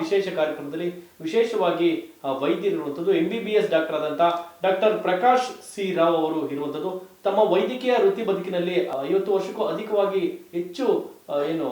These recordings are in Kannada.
ವಿಶೇಷ ಕಾರ್ಯಕ್ರಮದಲ್ಲಿ ವಿಶೇಷವಾಗಿ ವೈದ್ಯರು ವೈದ್ಯರಿರುವಂಥದ್ದು ಎಂ ಡಾಕ್ಟರ್ ಆದಂತಹ ಡಾಕ್ಟರ್ ಪ್ರಕಾಶ್ ಸಿ ರಾವ್ ಅವರು ಇರುವಂಥದ್ದು, ತಮ್ಮ ವೈದ್ಯಕೀಯ ವೃತ್ತಿ ಬದುಕಿನಲ್ಲಿ ಐವತ್ತು ವರ್ಷಕ್ಕೂ ಅಧಿಕವಾಗಿ ಹೆಚ್ಚು ಏನು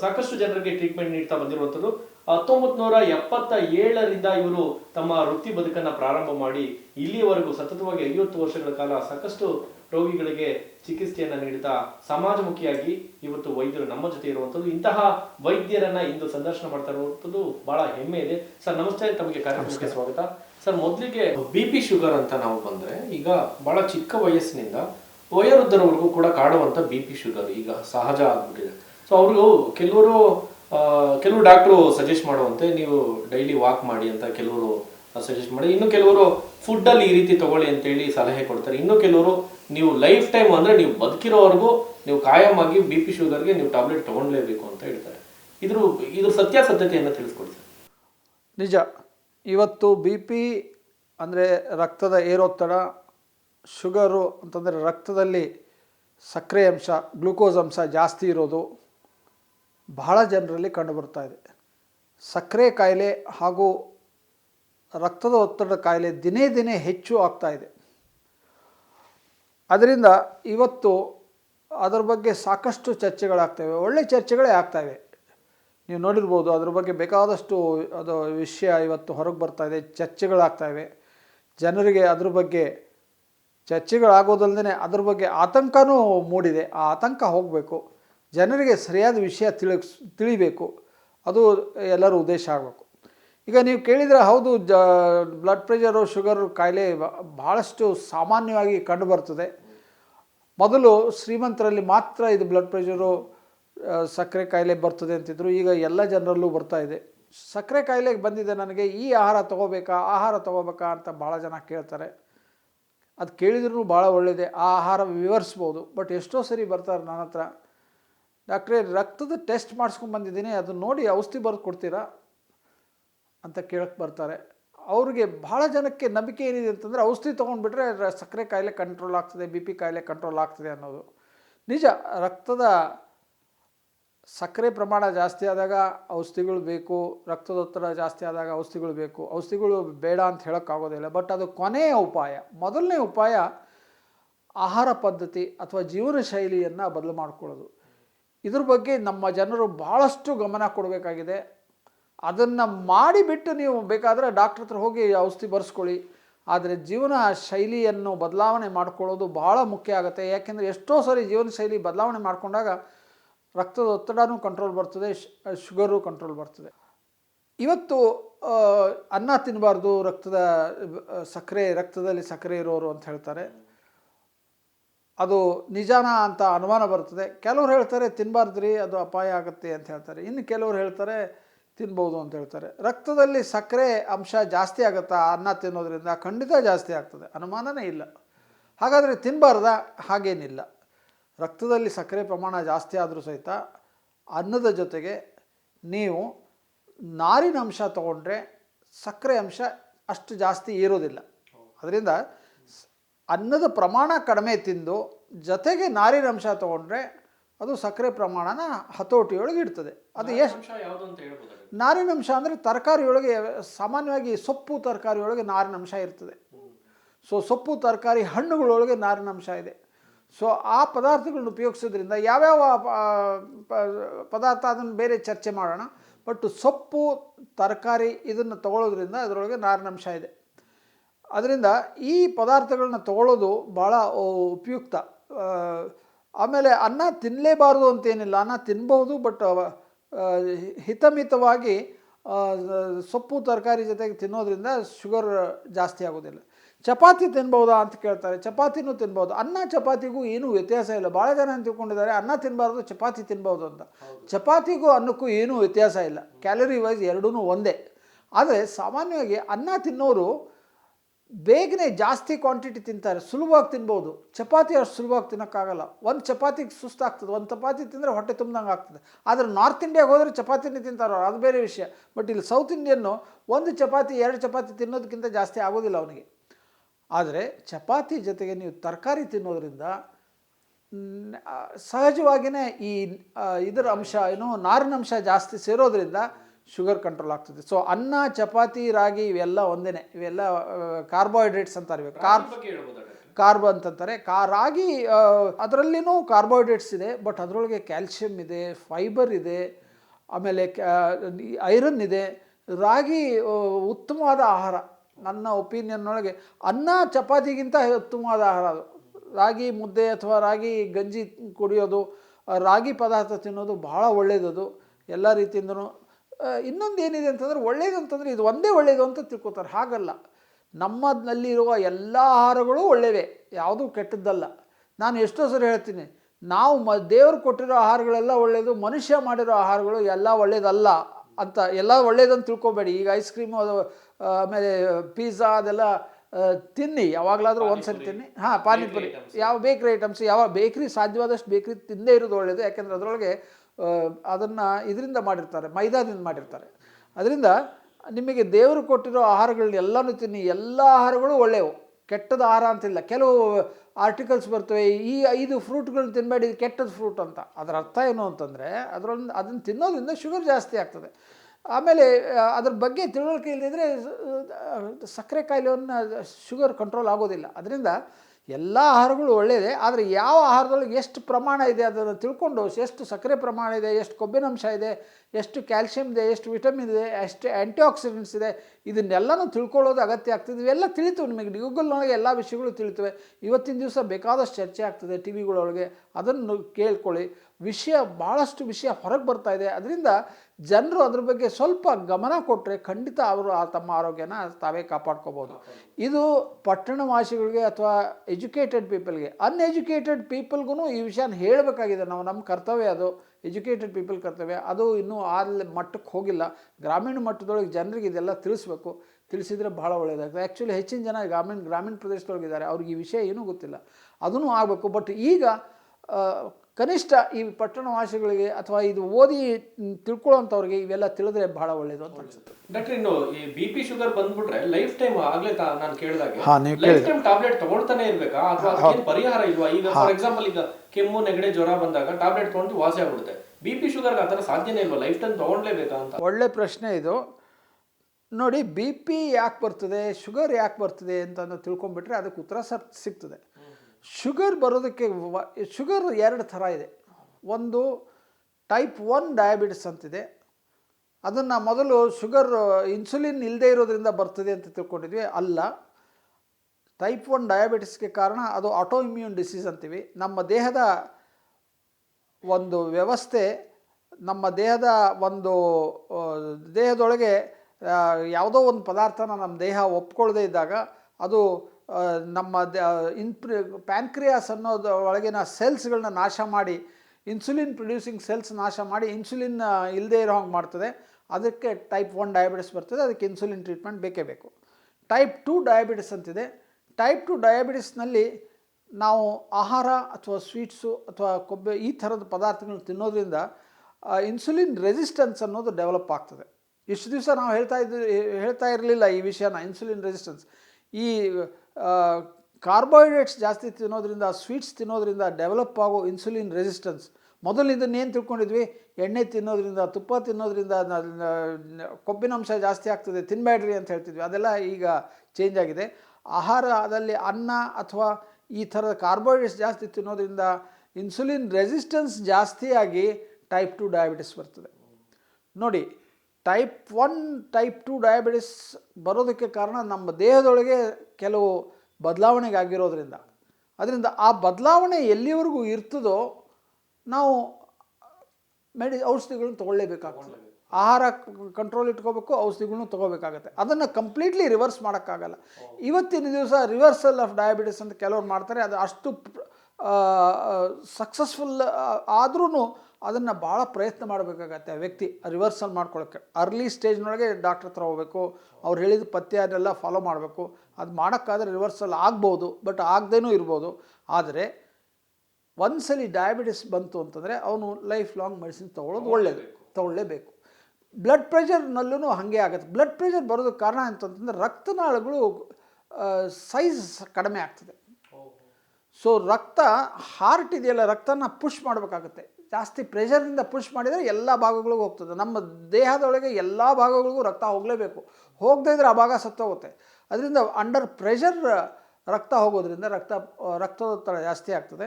ಸಾಕಷ್ಟು ಜನರಿಗೆ ಟ್ರೀಟ್ಮೆಂಟ್ ನೀಡ್ತಾ ಬಂದಿರುವಂಥದ್ದು ಹತ್ತೊಂಬತ್ ನೂರ ಎಪ್ಪತ್ತ ಏಳರಿಂದ ಇವರು ತಮ್ಮ ವೃತ್ತಿ ಬದುಕನ್ನ ಪ್ರಾರಂಭ ಮಾಡಿ ಇಲ್ಲಿಯವರೆಗೂ ಸತತವಾಗಿ ಐವತ್ತು ವರ್ಷಗಳ ಕಾಲ ಸಾಕಷ್ಟು ರೋಗಿಗಳಿಗೆ ಚಿಕಿತ್ಸೆಯನ್ನ ನೀಡುತ್ತಾ ಸಮಾಜಮುಖಿಯಾಗಿ ಇವತ್ತು ವೈದ್ಯರು ನಮ್ಮ ಜೊತೆ ಇರುವಂತದ್ದು. ಇಂತಹ ವೈದ್ಯರನ್ನ ಇಂದು ಸಂದರ್ಶನ ಮಾಡ್ತಾ ಇರುವಂಥದ್ದು ಬಹಳ ಹೆಮ್ಮೆ ಇದೆ. ಸರ್ ನಮಸ್ತೆ. ತಮಗೆ ಕಾರ್ಯಕ್ರಮಕ್ಕೆ ಸ್ವಾಗತ. ಸರ್ ಮೊದಲಿಗೆ ಬಿ ಪಿ ಶುಗರ್ ಅಂತ ನಾವು ಬಂದ್ರೆ ಈಗ ಬಹಳ ಚಿಕ್ಕ ವಯಸ್ಸಿನಿಂದ ವಯೋವೃದ್ಧರವರೆಗೂ ಕೂಡ ಕಾಡುವಂತ ಬಿ ಪಿ ಶುಗರ್ ಈಗ ಸಹಜ ಆಗ್ಬಿಟ್ಟಿದೆ. ಸೊ ಅವರು ಕೆಲವರು ಕೆಲವು ಡಾಕ್ಟ್ರು ಸಜೆಸ್ಟ್ ಮಾಡುವಂತೆ ನೀವು ಡೈಲಿ ವಾಕ್ ಮಾಡಿ ಅಂತ ಕೆಲವರು ಸಜೆಸ್ಟ್ ಮಾಡಿ. ಇನ್ನು ಕೆಲವರು ಫುಡ್ ಅಲ್ಲಿ ಈ ರೀತಿ ತಗೊಳ್ಳಿ ಅಂತೇಳಿ ಸಲಹೆ ಕೊಡ್ತಾರೆ. ಇನ್ನು ಕೆಲವರು ನೀವು ಲೈಫ್ ಟೈಮ್ ಅಂದ್ರೆ ನೀವು ಬದುಕಿರೋವರೆಗೂ ನೀವು ಕಾಯಂ ಆಗಿ ಬಿ ಪಿ ಶುಗರ್ಗೆ ನೀವು ಟ್ಯಾಬ್ಲೆಟ್ ತೊಗೊಳ್ಲೇಬೇಕು ಅಂತ ಹೇಳ್ತಾರೆ. ಇದ್ರ ಇದ್ರ ಸತ್ಯಾಸತ್ಯತೆಯನ್ನು ತಿಳಿಸ್ಕೊಡಿ ಸರ್. ನಿಜ. ಇವತ್ತು ಬಿ ಪಿ ಅಂದರೆ ರಕ್ತದ ಏರೋತ್ತಡ ಶುಗರು ಅಂತಂದರೆ ರಕ್ತದಲ್ಲಿ ಸಕ್ಕರೆ ಅಂಶ ಗ್ಲೂಕೋಸ್ ಅಂಶ ಜಾಸ್ತಿ ಇರೋದು ಬಹಳ ಜನರಲ್ಲಿ ಕಂಡುಬರ್ತಾ ಇದೆ. ಸಕ್ಕರೆ ಕಾಯಿಲೆ ಹಾಗೂ ರಕ್ತದ ಒತ್ತಡ ಕಾಯಿಲೆ ದಿನೇ ದಿನೇ ಹೆಚ್ಚು ಆಗ್ತಾ ಇದೆ. ಅದರಿಂದ ಇವತ್ತು ಅದರ ಬಗ್ಗೆ ಸಾಕಷ್ಟು ಚರ್ಚೆಗಳಾಗ್ತವೆ ಒಳ್ಳೆ ಚರ್ಚೆಗಳೇ ಆಗ್ತಾಯಿವೆ ನೀವು ನೋಡಿರ್ಬೋದು ಅದ್ರ ಬಗ್ಗೆ ಬೇಕಾದಷ್ಟು ಅದು ವಿಷಯ ಇವತ್ತು ಹೊರಗೆ ಬರ್ತಾ ಇದೆ. ಚರ್ಚೆಗಳಾಗ್ತಾಯಿವೆ ಜನರಿಗೆ ಅದ್ರ ಬಗ್ಗೆ ಚರ್ಚೆಗಳಾಗೋದಲ್ಲದೇ ಅದ್ರ ಬಗ್ಗೆ ಆತಂಕನೂ ಮೂಡಿದೆ. ಆ ಆತಂಕ ಹೋಗಬೇಕು. ಜನರಿಗೆ ಸರಿಯಾದ ವಿಷಯ ತಿಳಿಸ್ ತಿಳಿಬೇಕು. ಅದು ಎಲ್ಲರ ಉದ್ದೇಶ ಆಗಬೇಕು. ಈಗ ನೀವು ಕೇಳಿದರೆ ಹೌದು, ಜ ಬ್ಲಡ್ ಪ್ರೆಷರು ಶುಗರ್ ಕಾಯಿಲೆ ಭಾಳಷ್ಟು ಸಾಮಾನ್ಯವಾಗಿ ಕಂಡುಬರ್ತದೆ ಮೊದಲು ಶ್ರೀಮಂತರಲ್ಲಿ ಮಾತ್ರ ಇದು ಬ್ಲಡ್ ಪ್ರೆಷರು ಸಕ್ಕರೆ ಕಾಯಿಲೆ ಬರ್ತದೆ ಅಂತಿದ್ರು. ಈಗ ಎಲ್ಲ ಜನರಲ್ಲೂ ಬರ್ತಾ ಇದೆ. ಸಕ್ಕರೆ ಕಾಯಿಲೆಗೆ ಬಂದಿದೆ ನನಗೆ, ಈ ಆಹಾರ ತಗೋಬೇಕಾ ಆಹಾರ ತಗೋಬೇಕಾ ಅಂತ ಭಾಳ ಜನ ಕೇಳ್ತಾರೆ. ಅದು ಕೇಳಿದ್ರೂ ಭಾಳ ಒಳ್ಳೆಯದೆ ಆ ಆಹಾರ ವಿವರಿಸ್ಬೋದು. ಬಟ್ ಎಷ್ಟೋ ಸರಿ ಬರ್ತಾರೆ ನನ್ನ ಹತ್ರ. ಡಾಕ್ಟ್ರೇ, ರಕ್ತದ ಟೆಸ್ಟ್ ಮಾಡಿಸ್ಕೊಂಡು ಬಂದಿದ್ದೀನಿ, ಅದನ್ನ ನೋಡಿ ಔಷಧಿ ಬರೆದು ಕೊಡ್ತೀರಾ? ಅಂತ ಕೇಳಕ್ಕೆ ಬರ್ತಾರೆ. ಅವ್ರಿಗೆ ಭಾಳ ಜನಕ್ಕೆ ನಂಬಿಕೆ ಏನಿದೆ ಅಂತಂದರೆ ಔಷಧಿ ತೊಗೊಂಡ್ಬಿಟ್ರೆ ಸಕ್ಕರೆ ಕಾಯಿಲೆ ಕಂಟ್ರೋಲ್ ಆಗ್ತದೆ ಬಿ ಪಿ ಕಾಯಿಲೆ ಕಂಟ್ರೋಲ್ ಆಗ್ತದೆ ಅನ್ನೋದು. ನಿಜ, ರಕ್ತದ ಸಕ್ಕರೆ ಪ್ರಮಾಣ ಜಾಸ್ತಿ ಆದಾಗ ಔಷಧಿಗಳು ಬೇಕು ರಕ್ತದೊತ್ತಡ ಜಾಸ್ತಿ ಆದಾಗ ಔಷಧಿಗಳು ಬೇಕು. ಔಷಧಿಗಳು ಬೇಡ ಅಂತ ಹೇಳೋಕ್ಕಾಗೋದಿಲ್ಲ ಬಟ್ ಅದು ಕೊನೆಯ ಉಪಾಯ, ಮೊದಲನೇ ಉಪಾಯ ಆಹಾರ ಪದ್ಧತಿ ಅಥವಾ ಜೀವನ ಶೈಲಿಯನ್ನು ಬದಲು ಮಾಡ್ಕೊಳ್ಳೋದು. ಇದ್ರ ಬಗ್ಗೆ ನಮ್ಮ ಜನರು ಭಾಳಷ್ಟು ಗಮನ ಕೊಡಬೇಕಾಗಿದೆ. ಅದನ್ನು ಮಾಡಿಬಿಟ್ಟು ನೀವು ಬೇಕಾದರೆ ಡಾಕ್ಟ್ರ್ ಹತ್ರ ಹೋಗಿ ಔಷಧಿ ಬರೆಸ್ಕೊಳ್ಳಿ. ಆದರೆ ಜೀವನ ಶೈಲಿಯನ್ನು ಬದಲಾವಣೆ ಮಾಡ್ಕೊಳ್ಳೋದು ಬಹಳ ಮುಖ್ಯ ಆಗುತ್ತೆ. ಯಾಕೆಂದರೆ ಎಷ್ಟೋ ಸರಿ ಜೀವನ ಶೈಲಿ ಬದಲಾವಣೆ ಮಾಡಿಕೊಂಡಾಗ ರಕ್ತದ ಒತ್ತಡನೂ ಕಂಟ್ರೋಲ್ ಬರ್ತದೆ ಶುಗರು ಕಂಟ್ರೋಲ್ ಬರ್ತದೆ. ಇವತ್ತು ಅನ್ನ ತಿನ್ನಬಾರ್ದು ರಕ್ತದ ಸಕ್ಕರೆ, ರಕ್ತದಲ್ಲಿ ಸಕ್ಕರೆ ಇರೋರು ಅಂತ ಹೇಳ್ತಾರೆ. ಅದು ನಿಜಾನ ಅಂತ ಅನುಮಾನ ಬರ್ತದೆ. ಕೆಲವ್ರು ಹೇಳ್ತಾರೆ ತಿನ್ನಬಾರ್ದ್ರಿ ಅದು ಅಪಾಯ ಆಗುತ್ತೆ ಅಂತ ಹೇಳ್ತಾರೆ. ಇನ್ನು ಕೆಲವ್ರು ಹೇಳ್ತಾರೆ ತಿನ್ಬೋದು ಅಂತ ಹೇಳ್ತಾರೆ. ರಕ್ತದಲ್ಲಿ ಸಕ್ಕರೆ ಅಂಶ ಜಾಸ್ತಿ ಆಗುತ್ತಾ? ಅನ್ನ ತಿನ್ನೋದ್ರಿಂದ ಖಂಡಿತ ಜಾಸ್ತಿ ಆಗ್ತದೆ. ಅನುಮಾನನೇ ಇಲ್ಲ. ಹಾಗಾದರೆ ತಿನ್ನಬಾರ್ದ ಹಾಗೇನಿಲ್ಲ. ರಕ್ತದಲ್ಲಿ ಸಕ್ಕರೆ ಪ್ರಮಾಣ ಜಾಸ್ತಿ ಆದರೂ ಸಹಿತ ಅನ್ನದ ಜೊತೆಗೆ ನೀವು ನಾರಿನ ಅಂಶ ತಗೊಂಡ್ರೆ ಸಕ್ಕರೆ ಅಂಶ ಅಷ್ಟು ಜಾಸ್ತಿ ಇರೋದಿಲ್ಲ ಅದರಿಂದ ಅನ್ನದ ಪ್ರಮಾಣ ಕಡಿಮೆ ತಿಂದು ಜೊತೆಗೆ ನಾರಿನ ಅಂಶ ತಗೊಂಡ್ರೆ ಅದು ಸಕ್ಕರೆ ಪ್ರಮಾಣನ ಹತೋಟಿಯೊಳಗೆ ಇಡ್ತದೆ. ಅದು ಎಷ್ಟು ನಾರಿನಂಶ ಅಂದರೆ ತರಕಾರಿಯೊಳಗೆ ಸಾಮಾನ್ಯವಾಗಿ ಸೊಪ್ಪು ತರಕಾರಿಯೊಳಗೆ ನಾರಿನ ಅಂಶ ಇರ್ತದೆ. ಸೊ ಸೊಪ್ಪು ತರಕಾರಿ ಹಣ್ಣುಗಳೊಳಗೆ ನಾರಿನ ಅಂಶ ಇದೆ. ಸೊ ಆ ಪದಾರ್ಥಗಳನ್ನ ಉಪಯೋಗಿಸೋದ್ರಿಂದ ಯಾವ್ಯಾವ ಪದಾರ್ಥ ಅದನ್ನು ಬೇರೆ ಚರ್ಚೆ ಮಾಡೋಣ. ಬಟ್ ಸೊಪ್ಪು ತರಕಾರಿ ಇದನ್ನು ತಗೊಳ್ಳೋದ್ರಿಂದ ಅದರೊಳಗೆ ನಾರಿನ ಅಂಶ ಇದೆ. ಅದರಿಂದ ಈ ಪದಾರ್ಥಗಳನ್ನ ತಗೊಳ್ಳೋದು ಭಾಳ ಉಪಯುಕ್ತ. ಆಮೇಲೆ ಅನ್ನ ತಿನ್ನಲೇಬಾರ್ದು ಅಂತೇನಿಲ್ಲ. ಅನ್ನ ತಿನ್ಬಹುದು ಬಟ್ ಹಿತಮಿತವಾಗಿ ಸೊಪ್ಪು, ತರಕಾರಿ ಜೊತೆಗೆ ತಿನ್ನೋದ್ರಿಂದ ಶುಗರ್ ಜಾಸ್ತಿ ಆಗೋದಿಲ್ಲ. ಚಪಾತಿ ತಿನ್ಬೋದಾ ಅಂತ ಕೇಳ್ತಾರೆ. ಚಪಾತಿನೂ ತಿನ್ಬೋದು ಅನ್ನ ಚಪಾತಿಗೂ ಏನೂ ವ್ಯತ್ಯಾಸ ಇಲ್ಲ. ಭಾಳ ಜನ ಅಂತ ತಿಳ್ಕೊಂಡಿದ್ದಾರೆ, ಅನ್ನ ತಿನ್ನಬಾರ್ದು ಚಪಾತಿ ತಿನ್ಬೋದು ಅಂತ. ಚಪಾತಿಗೂ ಅನ್ನಕ್ಕೂ ಏನೂ ವ್ಯತ್ಯಾಸ ಇಲ್ಲ. ಕ್ಯಾಲರಿ ವೈಸ್ ಎರಡೂ ಒಂದೇ. ಆದರೆ ಸಾಮಾನ್ಯವಾಗಿ ಅನ್ನ ತಿನ್ನೋರು ಬೇಗನೆ ಜಾಸ್ತಿ ಕ್ವಾಂಟಿಟಿ ತಿಂತಾರೆ, ಸುಲಭವಾಗಿ ತಿನ್ಬೋದು. ಚಪಾತಿ ಅಷ್ಟು ಸುಲಭವಾಗಿ ತಿನ್ನೋಕ್ಕಾಗಲ್ಲ. ಒಂದು ಚಪಾತಿಗೆ ಸುಸ್ತಾಗ್ತದೆ, ಒಂದು ಚಪಾತಿ ತಿಂದರೆ ಹೊಟ್ಟೆ ತುಂಬ್ದಂಗೆ ಆಗ್ತದೆ. ಆದರೆ ನಾರ್ತ್ ಇಂಡಿಯಾಗೆ ಹೋದರೆ ಚಪಾತಿನೇ ತಿಂತಾರೋ, ಅದು ಬೇರೆ ವಿಷಯ. ಬಟ್ ಇಲ್ಲಿ ಸೌತ್ ಇಂಡಿಯನ್ನು ಒಂದು ಚಪಾತಿ, ಎರಡು ಚಪಾತಿ ತಿನ್ನೋದಕ್ಕಿಂತ ಜಾಸ್ತಿ ಆಗೋದಿಲ್ಲ ಅವನಿಗೆ. ಆದರೆ ಚಪಾತಿ ಜೊತೆಗೆ ನೀವು ತರಕಾರಿ ತಿನ್ನೋದ್ರಿಂದ ಸಹಜವಾಗಿಯೇ ಈ ಇದರ ಅಂಶ, ಏನು ನಾರಿನ ಅಂಶ ಜಾಸ್ತಿ ಸೇರೋದ್ರಿಂದ ಶುಗರ್ ಕಂಟ್ರೋಲ್ ಆಗ್ತದೆ. ಸೊ ಅನ್ನ ಚಪಾತಿ ರಾಗಿ ಇವೆಲ್ಲ ಒಂದೇನೆ. ಇವೆಲ್ಲ ಕಾರ್ಬೋಹೈಡ್ರೇಟ್ಸ್ ಅಂತಾರೆ ಕಾರ್ಬ್ ಕಾರ್ಬ್ ಅಂತಂತಾರೆ. ಕಾ ರಾಗಿ ಅದರಲ್ಲಿನೂ ಕಾರ್ಬೋಹೈಡ್ರೇಟ್ಸ್ ಇದೆ ಬಟ್ ಅದರೊಳಗೆ ಕ್ಯಾಲ್ಶಿಯಂ ಇದೆ ಫೈಬರ್ ಇದೆ ಆಮೇಲೆ ಐರನ್ ಇದೆ. ರಾಗಿ ಉತ್ತಮವಾದ ಆಹಾರ. ನನ್ನ ಒಪಿನಿಯನ್ ಒಳಗೆ ಅನ್ನ ಚಪಾತಿಗಿಂತ ಉತ್ತಮವಾದ ಆಹಾರ ಅದು. ರಾಗಿ ಮುದ್ದೆ ಅಥವಾ ರಾಗಿ ಗಂಜಿ ಕುಡಿಯೋದು ರಾಗಿ ಪದಾರ್ಥ ತಿನ್ನೋದು ಭಾಳ ಒಳ್ಳೆಯದದು ಎಲ್ಲ ರೀತಿಯಿಂದನೂ ಇನ್ನೊಂದು ಏನಿದೆ ಅಂತಂದರೆ ಒಳ್ಳೇದು ಅಂತಂದರೆ ಇದು ಒಂದೇ ಒಳ್ಳೆಯದು ಅಂತ ತಿಳ್ಕೊತಾರೆ. ಹಾಗಲ್ಲ. ನಮ್ಮದ್ನಲ್ಲಿರುವ ಎಲ್ಲ ಆಹಾರಗಳು ಒಳ್ಳೆಯವೆ ಯಾವುದೂ ಕೆಟ್ಟದ್ದಲ್ಲ. ನಾನು ಎಷ್ಟೋ ಸರಿ ಹೇಳ್ತೀನಿ ನಾವು ಮ ದೇವರು ಕೊಟ್ಟಿರೋ ಆಹಾರಗಳೆಲ್ಲ ಒಳ್ಳೆಯದು ಮನುಷ್ಯ ಮಾಡಿರೋ ಆಹಾರಗಳು ಎಲ್ಲ ಒಳ್ಳೆಯದಲ್ಲ ಅಂತ. ಎಲ್ಲ ಒಳ್ಳೇದಂತ ತಿಳ್ಕೊಬೇಡಿ. ಈಗ ಐಸ್ ಕ್ರೀಮು ಅದು ಆಮೇಲೆ ಪಿಜ್ಜಾ ಅದೆಲ್ಲ ತಿನ್ನಿ. ಯಾವಾಗಲಾದರೂ ಒಂದ್ಸರಿ ತಿನ್ನಿ. ಹಾಂ ಪಾನಿಪುರಿ. ಯಾವ ಬೇಕ್ರಿ ಐಟಮ್ಸ್? ಯಾವ ಬೇಕ್ರಿ ಸಾಧ್ಯವಾದಷ್ಟು ಬೇಕ್ರಿ ತಿಂದೇ ಇರೋದು ಒಳ್ಳೆಯದು ಯಾಕೆಂದರೆ ಅದರೊಳಗೆ ಅದನ್ನು ಇದರಿಂದ ಮಾಡಿರ್ತಾರೆ, ಮೈದಾದಿಂದ ಮಾಡಿರ್ತಾರೆ. ಅದರಿಂದ ನಿಮಗೆ ದೇವರು ಕೊಟ್ಟಿರೋ ಆಹಾರಗಳನ್ನ ಎಲ್ಲನೂ ತಿನ್ನಿ, ಎಲ್ಲ ಆಹಾರಗಳು ಒಳ್ಳೆಯವು ಕೆಟ್ಟದ ಆಹಾರ ಅಂತಿಲ್ಲ. ಕೆಲವು ಆರ್ಟಿಕಲ್ಸ್ ಬರ್ತವೆ, ಈ ಐದು ಫ್ರೂಟ್ಗಳನ್ನ ತಿನ್ನಬೇಡಿ ಕೆಟ್ಟದ ಫ್ರೂಟ್ ಅಂತ. ಅದರ ಅರ್ಥ ಏನು ಅಂತಂದರೆ, ಅದರೊಂದು, ಅದನ್ನು ತಿನ್ನೋದ್ರಿಂದ ಶುಗರ್ ಜಾಸ್ತಿ ಆಗ್ತದೆ. ಆಮೇಲೆ ಅದ್ರ ಬಗ್ಗೆ ತಿಳುವಳಿಕೆ ಇಲ್ಲದಿದ್ದರೆ ಸಕ್ಕರೆ ಕಾಯಿಲೆಯನ್ನು ಶುಗರ್ ಕಂಟ್ರೋಲ್ ಆಗೋದಿಲ್ಲ. ಅದರಿಂದ ಎಲ್ಲ ಆಹಾರಗಳು ಒಳ್ಳೆಯದೇ ಆದರೆ ಯಾವ ಆಹಾರದೊಳಗೆ ಎಷ್ಟು ಪ್ರಮಾಣ ಇದೆ ಅದನ್ನು ತಿಳ್ಕೊಂಡು, ಎಷ್ಟು ಸಕ್ಕರೆ ಪ್ರಮಾಣ ಇದೆ, ಎಷ್ಟು ಕೊಬ್ಬಿನಾಂಶ ಇದೆ, ಎಷ್ಟು ಕ್ಯಾಲ್ಶಿಯಂ ಇದೆ, ಎಷ್ಟು ವಿಟಮಿನ್ ಇದೆ, ಎಷ್ಟು ಆ್ಯಂಟಿ ಆಕ್ಸಿಡೆಂಟ್ಸ್ ಇದೆ, ಇದನ್ನೆಲ್ಲನೂ ತಿಳ್ಕೊಳ್ಳೋದು ಅಗತ್ಯ ಆಗ್ತದೆ. ಇವೆಲ್ಲ ತಿಳಿತು ನಿಮಗೆ. ಗೂಗಲ್ನೊಳಗೆ ಎಲ್ಲ ವಿಷಯಗಳು ತಿಳಿತವೆ. ಇವತ್ತಿನ ದಿವಸ ಬೇಕಾದಷ್ಟು ಚರ್ಚೆ ಆಗ್ತದೆ ಟಿ ವಿಗಳೊಳಗೆ ಅದನ್ನು ಕೇಳ್ಕೊಳ್ಳಿ. ವಿಷಯ ಭಾಳಷ್ಟು ವಿಷಯ ಹೊರಗೆ ಬರ್ತಾ ಇದೆ. ಅದರಿಂದ ಜನರು ಅದ್ರ ಬಗ್ಗೆ ಸ್ವಲ್ಪ ಗಮನ ಕೊಟ್ಟರೆ ಖಂಡಿತ ಅವರು ಆ ತಮ್ಮ ಆರೋಗ್ಯನ ತಾವೇ ಕಾಪಾಡ್ಕೋಬೋದು. ಇದು ಪಟ್ಟಣವಾಸಿಗಳಿಗೆ ಅಥವಾ ಎಜುಕೇಟೆಡ್ ಪೀಪಲ್ಗೆ ಅನ್ಎಜುಕೇಟೆಡ್ ಪೀಪಲ್ಗೂ ಈ ವಿಷಯನ ಹೇಳಬೇಕಾಗಿದೆ. ನಾವು ನಮ್ಮ ಕರ್ತವ್ಯ ಅದು, ಎಜುಕೇಟೆಡ್ ಪೀಪಲ್ ಕರ್ತವ್ಯ. ಅದು ಇನ್ನೂ ಆ ಮಟ್ಟಕ್ಕೆ ಹೋಗಿಲ್ಲ. ಗ್ರಾಮೀಣ ಮಟ್ಟದೊಳಗೆ ಜನರಿಗೆ ಇದೆಲ್ಲ ತಿಳಿಸ್ಬೇಕು. ತಿಳಿಸಿದರೆ ಭಾಳ ಒಳ್ಳೆಯದಾಗ್ತದೆ ಆ್ಯಕ್ಚುಲಿ ಹೆಚ್ಚಿನ ಜನ ಗ್ರಾಮೀಣ ಗ್ರಾಮೀಣ ಪ್ರದೇಶದೊಳಗಿದ್ದಾರೆ. ಅವ್ರಿಗೆ ಈ ವಿಷಯ ಏನೂ ಗೊತ್ತಿಲ್ಲ. ಅದೂ ಆಗಬೇಕು. ಬಟ್ ಈಗ ಕನಿಷ್ಠ ಈ ಪಟ್ಟಣವಾಸಿಗಳಿಗೆ ಅಥವಾ ಇದು ಓದಿ ತಿಳ್ಕೊಳ್ಳೋಂಥವ್ರಿಗೆ ಇವೆಲ್ಲ ತಿಳಿದ್ರೆ ಬಹಳ ಒಳ್ಳೇದು ಅಂತ ಅನ್ಸುತ್ತೆ. ಡಾಕ್ಟರ್ ಇನ್ನು ಈ ಬಿ ಪಿ ಶುಗರ್ ಬಂದ್ಬಿಟ್ರೆ ಲೈಫ್ ಟೈಮ್ ಆಗ್ಲೇ ನಾನು ಕೇಳಿದಾಗ. ಹಾ, ನೀವು ಲೈಫ್ ಟೈಮ್ ಟ್ಯಾಬ್ಲೆಟ್ ತಗೊಳ್ತಾನೆ ಇರ್ಬೇಕಾ? ಅಥವಾ ಪರಿಹಾರ ಇಲ್ವಾ? ಈಗ ಫಾರ್ ಎಕ್ಸಾಂಪಲ್ ಈಗ ಕೆಮ್ಮು ನೆಗಡಿ ಜ್ವರ ಬಂದಾಗ ಟ್ಯಾಬ್ಲೆಟ್ ತಗೊಂಡು ವಾಸಿ ಆಗ್ಬಿಡುತ್ತೆ. ಬಿ ಪಿ ಶುಗರ್ಗೆ ಆ ಥರ ಸಾಧ್ಯನೇ ಇಲ್ವಾ? ಲೈಫ್ ಟೈಮ್ ತಗೊಳ್ಲೇಬೇಕಾ ಅಂತ? ಒಳ್ಳೆ ಪ್ರಶ್ನೆ ಇದು. ನೋಡಿ ಬಿ ಪಿ ಯಾಕೆ ಬರ್ತದೆ? ಶುಗರ್ ಯಾಕೆ ಬರ್ತದೆ ಅಂತ ತಿಳ್ಕೊಂಬಿಟ್ರೆ ಅದಕ್ಕೆ ಉತ್ತರ ಸರ್ ಸಿಗ್ತದೆ. ಶುಗರ್ ಬರೋದಕ್ಕೆ ಶುಗರ್ ಎರಡು ಥರ ಇದೆ. ಒಂದು ಟೈಪ್ ಒನ್ ಡಯಾಬಿಟಿಸ್ ಅಂತಿದೆ. ಅದನ್ನು ಮೊದಲು ಶುಗರ್, ಇನ್ಸುಲಿನ್ ಇಲ್ಲದೆ ಇರೋದ್ರಿಂದ ಬರ್ತದೆ ಅಂತ ತಿಳ್ಕೊಂಡಿದ್ವಿ. ಅಲ್ಲ, ಟೈಪ್ ಒನ್ ಡಯಾಬಿಟಿಸ್ಗೆ ಕಾರಣ ಅದು ಆಟೋ ಇಮ್ಯೂನ್ ಡಿಸೀಸ್ ಅಂತೀವಿ. ನಮ್ಮ ದೇಹದ ಒಂದು ವ್ಯವಸ್ಥೆ, ನಮ್ಮ ದೇಹದ ಒಂದು ದೇಹದೊಳಗೆ ಯಾವುದೋ ಒಂದು ಪದಾರ್ಥನ ನಮ್ಮ ದೇಹ ಒಪ್ಕೊಳ್ಳದೇ ಇದ್ದಾಗ ಅದು ನಮ್ಮ ಇನ್ಪ್ರಿ ಪ್ಯಾನ್ಕ್ರಿಯಾಸ್ ಅನ್ನೋದು ಒಳಗಿನ ಸೆಲ್ಸ್ಗಳನ್ನ ನಾಶ ಮಾಡಿ, ಇನ್ಸುಲಿನ್ ಪ್ರೊಡ್ಯೂಸಿಂಗ್ ಸೆಲ್ಸ್ ನಾಶ ಮಾಡಿ ಇನ್ಸುಲಿನ್ ಇಲ್ಲದೇ ಇರೋ ಹಾಗೆ ಮಾಡ್ತದೆ. ಅದಕ್ಕೆ ಟೈಪ್ ಒನ್ ಡಯಾಬಿಟಿಸ್ ಬರ್ತದೆ, ಅದಕ್ಕೆ ಇನ್ಸುಲಿನ್ ಟ್ರೀಟ್ಮೆಂಟ್ ಬೇಕೇ ಬೇಕು. ಟೈಪ್ ಟು ಡಯಾಬಿಟಿಸ್ ಅಂತಿದೆ. ಟೈಪ್ ಟು ಡಯಾಬಿಟಿಸ್ನಲ್ಲಿ ನಾವು ಆಹಾರ ಅಥವಾ ಸ್ವೀಟ್ಸು ಅಥವಾ ಕೊಬ್ಬೆ, ಈ ಥರದ ಪದಾರ್ಥಗಳನ್ನ ತಿನ್ನೋದ್ರಿಂದ ಇನ್ಸುಲಿನ್ ರೆಸಿಸ್ಟೆನ್ಸ್ ಅನ್ನೋದು ಡೆವಲಪ್ ಆಗ್ತದೆ. ಇಷ್ಟು ದಿವಸ ನಾವು ಹೇಳ್ತಾ ಇದ್ದು, ಹೇಳ್ತಾ ಇರಲಿಲ್ಲ ಈ ವಿಷಯನ, ಇನ್ಸುಲಿನ್ ರೆಸಿಸ್ಟೆನ್ಸ್. ಈ ಕಾರ್ಬೋಹೈಡ್ರೇಟ್ಸ್ ಜಾಸ್ತಿ ತಿನ್ನೋದ್ರಿಂದ ಸ್ವೀಟ್ಸ್ ತಿನ್ನೋದ್ರಿಂದ ಡೆವಲಪ್ ಆಗೋ ಇನ್ಸುಲಿನ್ ರೆಸಿಸ್ಟೆನ್ಸ್ ಮೊದಲು ಇದನ್ನೇನು ತಿಳ್ಕೊಂಡಿದ್ವಿ, ಎಣ್ಣೆ ತಿನ್ನೋದ್ರಿಂದ, ತುಪ್ಪ ತಿನ್ನೋದ್ರಿಂದ ಕೊಬ್ಬಿನಂಶ ಜಾಸ್ತಿ ಆಗ್ತದೆ ತಿನ್ನಬೇಡ್ರಿ ಅಂತ ಹೇಳ್ತಿದ್ವಿ. ಅದೆಲ್ಲ ಈಗ ಚೇಂಜ್ ಆಗಿದೆ. ಆಹಾರದಲ್ಲಿ ಅನ್ನ ಅಥವಾ ಈ ಥರದ ಕಾರ್ಬೋಹೈಡ್ರೇಟ್ಸ್ ಜಾಸ್ತಿ ತಿನ್ನೋದ್ರಿಂದ ಇನ್ಸುಲಿನ್ ರೆಸಿಸ್ಟೆನ್ಸ್ ಜಾಸ್ತಿಯಾಗಿ ಟೈಪ್ ಟು ಡಯಾಬಿಟಿಸ್ ಬರ್ತದೆ. ನೋಡಿ type one type two diabetes ಬರೋದಕ್ಕೆ ಕಾರಣ ನಮ್ಮ ದೇಹದೊಳಗೆ ಕೆಲವು ಬದಲಾವಣೆಗಾಗಿರೋದ್ರಿಂದ. ಅದರಿಂದ ಆ ಬದಲಾವಣೆ ಎಲ್ಲಿವರೆಗೂ ಇರ್ತದೋ ನಾವು ಮೆಡಿ ಔಷಧಿಗಳನ್ನ ತೊಗೊಳ್ಳೇಬೇಕಾಗ್ತದೆ ಆಹಾರ ಕಂಟ್ರೋಲ್ ಇಟ್ಕೋಬೇಕು ಔಷಧಿಗಳನ್ನೂ ತೊಗೋಬೇಕಾಗತ್ತೆ. ಅದನ್ನು ಕಂಪ್ಲೀಟ್ಲಿ ರಿವರ್ಸ್ ಮಾಡೋಕ್ಕಾಗಲ್ಲ. ಇವತ್ತಿನ ದಿವಸ ರಿವರ್ಸಲ್ ಆಫ್ ಡಯಾಬಿಟಿಸ್ ಅಂತ ಕೆಲವ್ರು ಮಾಡ್ತಾರೆ. ಅದು ಅಷ್ಟು ಸಕ್ಸಸ್ಫುಲ್ ಆದ್ರೂ ಅದನ್ನು ಭಾಳ ಪ್ರಯತ್ನ ಮಾಡಬೇಕಾಗತ್ತೆ ಆ ವ್ಯಕ್ತಿ ರಿವರ್ಸಲ್ ಮಾಡ್ಕೊಳ್ಳೋಕ್ಕೆ ಅರ್ಲಿ ಸ್ಟೇಜ್ನೊಳಗೆ ಡಾಕ್ಟ್ರ್ ಹತ್ರ ಹೋಗಬೇಕು ಅವ್ರು ಹೇಳಿದ ಪಥ್ಯನೆಲ್ಲ ಫಾಲೋ ಮಾಡಬೇಕು. ಅದು ಮಾಡೋಕ್ಕಾದ್ರೆ ರಿವರ್ಸಲ್ ಆಗ್ಬೋದು ಬಟ್ ಆಗದೇನೂ ಇರ್ಬೋದು. ಆದರೆ ಒಂದ್ಸಲಿ ಡಯಾಬಿಟಿಸ್ ಬಂತು ಅಂತಂದರೆ ಅವನು ಲೈಫ್ ಲಾಂಗ್ ಮೆಡಿಸಿನ್ ತೊಗೊಳ್ಳೋದು ಒಳ್ಳೆಯದು ತೊಗೊಳ್ಳೇಬೇಕು. ಬ್ಲಡ್ ಪ್ರೆಷರ್ನಲ್ಲೂ ಹಾಗೆ ಆಗುತ್ತೆ. ಬ್ಲಡ್ ಪ್ರೆಷರ್ ಬರೋದಕ್ಕೆ ಕಾರಣ ಅಂತಂತಂದರೆ ರಕ್ತನಾಳಗಳು ಸೈಜ್ ಕಡಿಮೆ ಆಗ್ತದೆ. ಸೊ ರಕ್ತ ಹಾರ್ಟ್ ಇದೆಯಲ್ಲ ರಕ್ತನ ಪುಷ್ ಮಾಡಬೇಕಾಗುತ್ತೆ. ಜಾಸ್ತಿ ಪ್ರೆಷರ್ನಿಂದ ಪುಷ್ ಮಾಡಿದರೆ ಎಲ್ಲ ಭಾಗಗಳಿಗೂ ಹೋಗ್ತದೆ. ನಮ್ಮ ದೇಹದೊಳಗೆ ಎಲ್ಲ ಭಾಗಗಳಿಗೂ ರಕ್ತ ಹೋಗಲೇಬೇಕು. ಹೋಗದೇ ಇದ್ರೆ ಆ ಭಾಗ ಸತ್ತೋಗುತ್ತೆ. ಅದರಿಂದ ಅಂಡರ್ ಪ್ರೆಷರ್ ರಕ್ತ ಹೋಗೋದ್ರಿಂದ ರಕ್ತ, ರಕ್ತದ ಒತ್ತಡ ಜಾಸ್ತಿ ಆಗ್ತದೆ.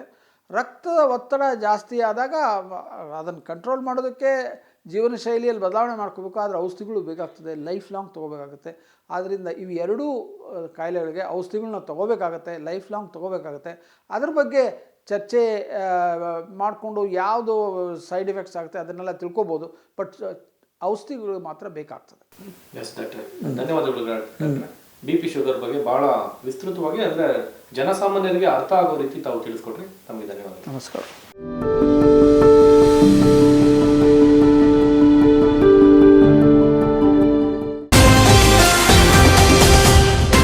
ರಕ್ತದ ಒತ್ತಡ ಜಾಸ್ತಿ ಆದಾಗ ಅದನ್ನು ಕಂಟ್ರೋಲ್ ಮಾಡೋದಕ್ಕೆ ಜೀವನ ಶೈಲಿಯಲ್ಲಿ ಬದಲಾವಣೆ ಮಾಡ್ಕೋಬೇಕು ಆದರೆ ಔಷಧಿಗಳು ಬೇಕಾಗ್ತದೆ. ಲೈಫ್ ಲಾಂಗ್ ತೊಗೋಬೇಕಾಗುತ್ತೆ. ಆದ್ದರಿಂದ ಇವು ಎರಡೂ, ಕಾಯಿಲೆಗಳಿಗೆ ಔಷಧಿಗಳನ್ನ ತೊಗೋಬೇಕಾಗತ್ತೆ. Life long ತೊಗೋಬೇಕಾಗತ್ತೆ. ಅದ್ರ ಬಗ್ಗೆ ಚರ್ಚೆ ಮಾಡಿಕೊಂಡು ಯಾವುದು ಸೈಡ್ ಎಫೆಕ್ಟ್ಸ್ ಆಗುತ್ತೆ ಅದನ್ನೆಲ್ಲ ತಿಳ್ಕೊಬೋದು ಬಟ್ ಔಷಧಿಗಳು ಮಾತ್ರ ಬೇಕಾಗ್ತದೆ. ಎಸ್ ಡಾಕ್ಟರ್ ಧನ್ಯವಾದಗಳು ಬಿ ಪಿ ಶುಗರ್ ಬಗ್ಗೆ ಬಹಳ ವಿಸ್ತೃತವಾಗಿ ಅಂದರೆ ಜನಸಾಮಾನ್ಯರಿಗೆ ಅರ್ಥ ಆಗೋ ರೀತಿ ತಾವು ತಿಳಿಸ್ಕೊಟ್ರಿ. ತಮಗೆ ಧನ್ಯವಾದ ನಮಸ್ಕಾರ.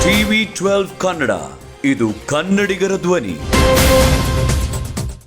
ಟಿವಿ ಟ್ವೆಲ್ವ್ ಕನ್ನಡ ಇದು ಕನ್ನಡಿಗರ ಧ್ವನಿ.